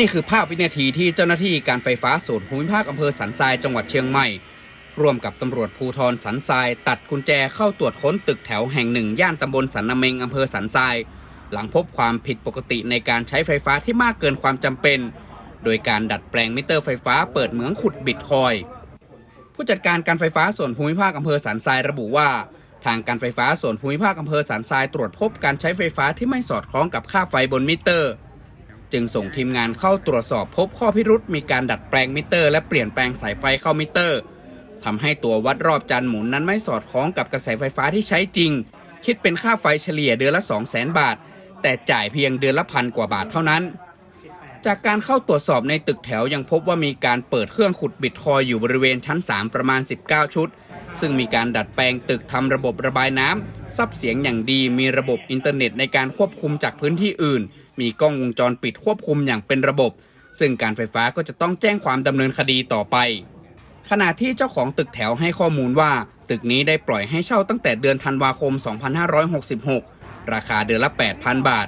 นี่คือภาพวินาทีที่เจ้าหน้าที่การไฟฟ้าส่วนภูมิภาคอำเภอสันทรายจังหวัดเชียงใหม่ ร่วมกับตำรวจภูธรสันทราย ตัดกุญแจเข้าตรวจค้นตึกแถวแห่งหนึ่ง ย่านตำบลสันนเมงอำเภอสันทราย หลังพบความผิดปกติในการใช้ไฟฟ้าที่มากเกินความจำเป็น โดยการดัดแปลงมิเตอร์ไฟฟ้าเปิดเหมืองขุดบิตคอยผู้จัดการการไฟฟ้าส่วนภูมิภาคอำเภอสันทรายระบุว่าทางการไฟฟ้าส่วนภูมิภาคอำเภอสันทรายตรวจพบการใช้ไฟฟ้าที่ไม่สอดคล้องกับค่าไฟบนมิเตอร์ จึงส่งทีมงานเข้าตรวจสอบพบข้อพิรุษมีการดัดแปลงมิเตอร์และเปลี่ยนแปลงสายไฟเข้ามิเตอร์ทำให้ตัววัดรอบจันหมุนนั้นไม่สอดคล้องกับกระแสไฟฟ้าที่ใช้จริง คิดเป็นค่าไฟเฉลี่ยเดือนละ 2 0 0 0 0 0 บาท แต่จ่ายเพียงเดือนละพันกว่าบาทเท่านั้น จากการเข้าตรวจสอบในตึกแถวยังพบว่ามีการเปิดเครื่องขุดบิตคอยอยู่บริเวณชั้น 3 ประมาณ 19 ชุด ซึ่งมีการดัดแปลงตึกทำระบบระบายน้ำซับเสียงอย่างดีมีระบบอินเทอร์เน็ตในการควบคุมจากพื้นที่อื่น มีกล้องวงจรปิดควบคุมอย่างเป็นระบบ ซึ่งการไฟฟ้าก็จะต้องแจ้งความดำเนินคดีต่อไปขณะที่เจ้าของตึกแถวให้ข้อมูลว่า ตึกนี้ได้ปล่อยให้เช่าตั้งแต่เดือนธันวาคม 2566 ราคาเดือนละ 8,000 บาท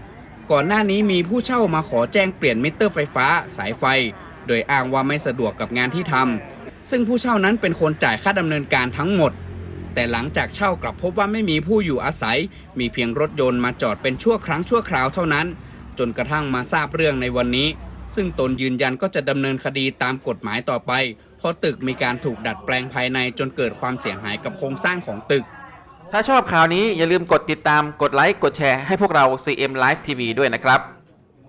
ก่อนหน้านี้มีผู้เช่ามาขอแจ้งเปลี่ยนมิเตอร์ไฟฟ้า สายไฟ โดยอ้างว่าไม่สะดวกกับงานที่ทำ ซึ่งผู้เช่านั้นเป็นคนจ่ายค่าดำเนินการทั้งหมด แต่หลังจากเช่ากลับพบว่าไม่มีผู้อยู่อาศัย มีเพียงรถยนต์มาจอดเป็นชั่วครั้งชั่วคราวเท่านั้น จนกระทั่งมาทราบเรื่องในวันนี้ ซึ่งตนยืนยันก็จะดำเนินคดีตามกฎหมายต่อไป เพราะตึกมีการถูกดัดแปลงภายในจนเกิดความเสียหายกับโครงสร้างของตึก ถ้าชอบข่าวนี้อย่าลืมกดติดตามกดไลค์กดแชร์ให้พวกเรา CM Live TV ด้วยนะครับ